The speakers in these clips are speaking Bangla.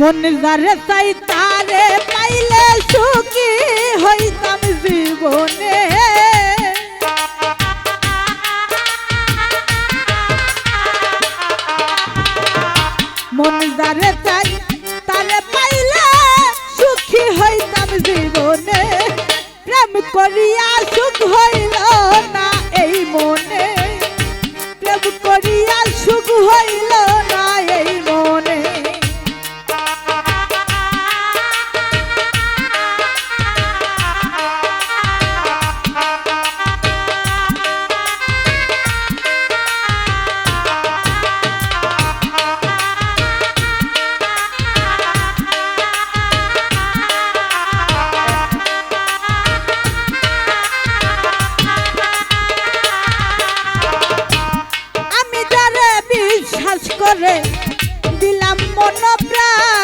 মন যারে চাই তারে পাইলে সুখী হইতাম জীবনে। মন যারে চাই তারে পাইলে সুখী হইতাম জীবনে। প্রেম করিয়া করে দিলাম মন প্রাণ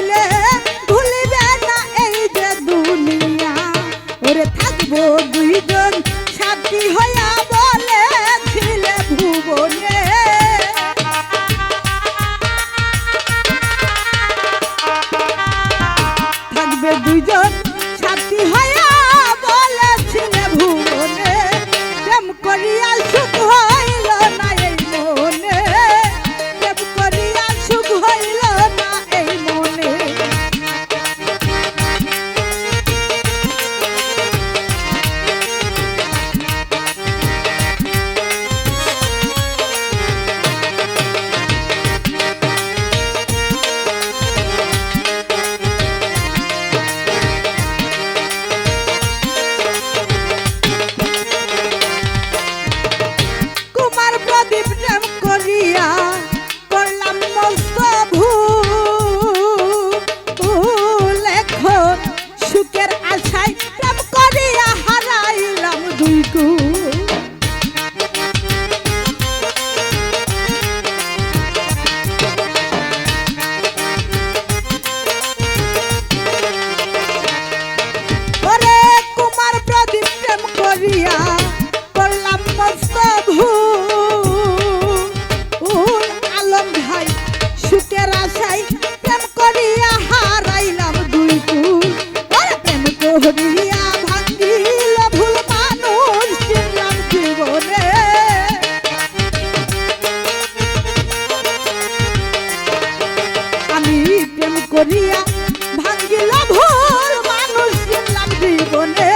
হইলে ভুলিবে না এই যে থাকব দুইজন সাথী হইয়া বলেছিলে ভুবন। জনিয়া ভাঙ্গিল ভুল মানুষ চিনলাম জীবনে। আমি প্রেম করিয়া ভাঙ্গিল ভুল মানুষ চিনলাম জীবনে।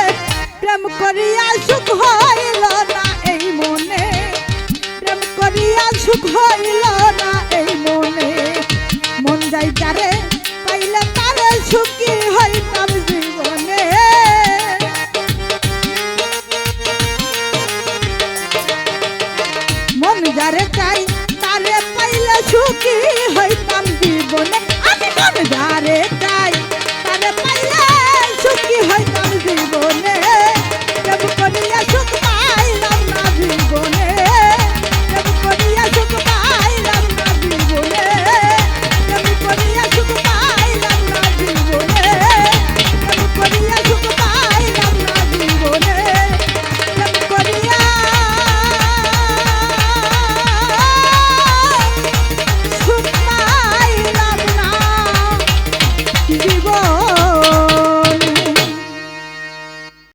প্রেম করিয়া সুখ হইল না এই মনে। প্রেম করিয়া সুখ হইল না এই মনে। চাই